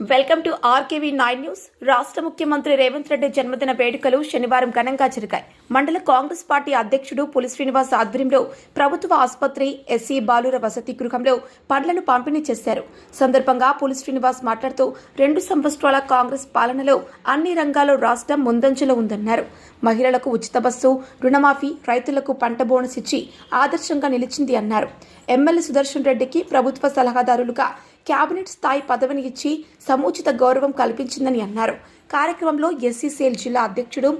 Welcome to RKV nine news. రాష్ట్ర ముఖ్యమంత్రి రేవంత్ రెడ్డి జన్మదిన వేడుకలు శనివారం ఘనంగా జరిగాయి. మండల కాంగ్రెస్ పార్టీ అధ్యక్షుడు పులి శ్రీనివాస్ ఆధ్వర్యంలో ప్రభుత్వ ఆసుపత్రి ఎస్సీ బాలుర వసతి గృహంలో పండ్లను పంపిణీ చేశారు. సందర్భంగా పులి శ్రీనివాస్ మాట్లాడుతూ రెండు సంవత్సరాల కాంగ్రెస్ పాలనలో అన్ని రంగాల్లో రాష్ట్రం ముందంజలో ఉందన్నారు. మహిళలకు ఉచిత బస్సు రుణమాఫీ రైతులకు పంట బోనస్ ఇచ్చి ఆదర్శంగా నిలిచింది అన్నారు. ఎమ్మెల్యే సుదర్శన్ రెడ్డికి ప్రభుత్వ సలహాదారులుగా కేబినెట్ స్థాయి పదవిని ఇచ్చి సముచిత గౌరవం కల్పించిందని అన్నారు. కార్యక్రమంలో ఎస్సీసీఎల్ జిల్లా అధ్యక్షుడు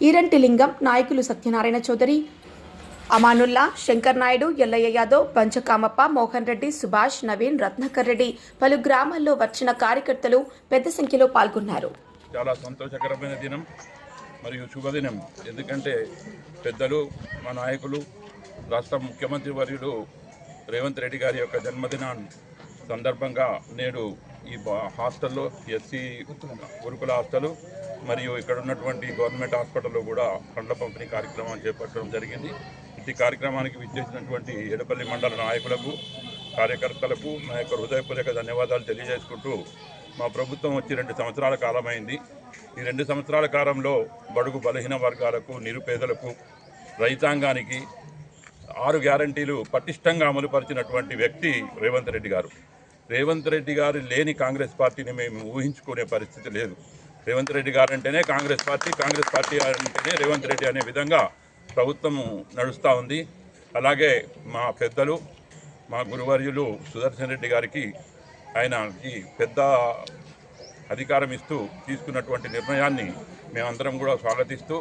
ఈరంటి లింగం నాయకులు సత్యనారాయణ చౌదరి అమానుల్లా శంకర్ నాయుడు ఎల్లయ్య యాదవ్ పంచకామప్ప మోహన్ రెడ్డి సుభాష్ నవీన్ రత్నకర్ రెడ్డి పలు గ్రామాల్లో వచ్చిన కార్యకర్తలు పెద్ద సంఖ్యలో పాల్గొన్నారు. చాలా సంతోషకరమైన దినం మరియు శుభదినం. ఎందుకంటే పెద్దలు మా నాయకులు రాష్ట్ర ముఖ్యమంత్రి వర్యులు రేవంత్ రెడ్డి గారి యొక్క జన్మదినాన్ని సందర్భంగా నేడు ఈ హాస్టల్లో ఎస్సీ గురుకుల హాస్టల్ మరియు ఇక్కడ ఉన్నటువంటి గవర్నమెంట్ హాస్పిటల్లో కూడా పండ్ల పంపిణీ కార్యక్రమం చేపట్టడం జరిగింది. ఈ కార్యక్రమానికి విచ్చేసినటువంటి ఎడపల్లి మండల నాయకులకు కార్యకర్తలకు నా యొక్క హృదయపూర్వక ధన్యవాదాలు తెలియజేసుకుంటూ మా ప్రభుత్వం వచ్చి రెండు సంవత్సరాల కాలమైంది. ఈ రెండు సంవత్సరాల కాలంలో బడుగు బలహీన వర్గాలకు నిరుపేదలకు రైతాంగానికి ఆరు గ్యారంటీలు పటిష్టంగా అమలుపరిచినటువంటి వ్యక్తి రేవంత్ రెడ్డి గారు. రేవంత్ రెడ్డి గారు లేని కాంగ్రెస్ పార్టీని మేము ఊహించుకునే పరిస్థితి లేదు. రేవంత్ రెడ్డి గారు అంటేనే కాంగ్రెస్ పార్టీ కాంగ్రెస్ పార్టీ అంటేనే రేవంత్ రెడ్డి అనే విధంగా ప్రభుత్వం నడుస్తూ ఉంది. అలాగే మా పెద్దలు మా గురువర్యులు సుదర్శన్ రెడ్డి గారికి ఆయనకి పెద్ద అధికారం ఇస్తూ తీసుకున్నటువంటి నిర్ణయాన్ని మేమందరం కూడా స్వాగతిస్తూ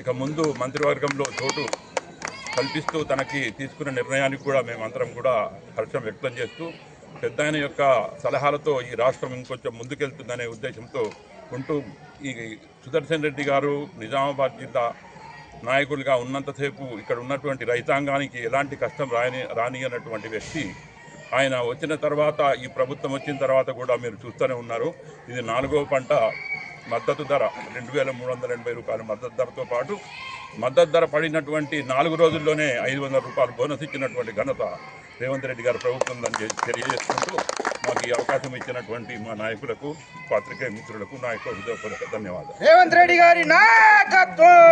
ఇక ముందు మంత్రివర్గంలో చోటు కల్పిస్తూ తనకి తీసుకున్న నిర్ణయానికి కూడా మేమందరం కూడా హర్షం వ్యక్తం చేస్తూ పెద్ద ఆయన యొక్క సలహాలతో ఈ రాష్ట్రం ఇంకొంచెం ముందుకెళ్తుందనే ఉద్దేశంతో ఉంటూ ఈ సుదర్శన్ రెడ్డి గారు నిజామాబాద్ జిల్లా నాయకులుగా ఉన్నంతసేపు ఇక్కడ ఉన్నటువంటి రైతాంగానికి ఎలాంటి కష్టం రాని రానియనటువంటి వ్యక్తి. ఆయన వచ్చిన తర్వాత ఈ ప్రభుత్వం వచ్చిన తర్వాత కూడా మీరు చూస్తూనే ఉన్నారు. ఇది నాలుగో పంట మద్దతు ధర రెండు వేల మూడు వందల ఎనభై రూపాయలు మద్దతు ధరతో పాటు మద్దతు ధర పడినటువంటి నాలుగు రోజుల్లోనే ఐదు వందల రూపాయలు బోనస్ ఇచ్చినటువంటి ఘనత రేవంత్ రెడ్డి గారు ప్రభుత్వం దాన్ని తెలియజేసుకుంటూ మాకు ఈ అవకాశం ఇచ్చినటువంటి మా నాయకులకు పాత్రికేయ మిత్రులకు నా యొక్క హృదయపూర్వక ధన్యవాదాలు. రేవంత్ రెడ్డి గారి నాయకత్వం!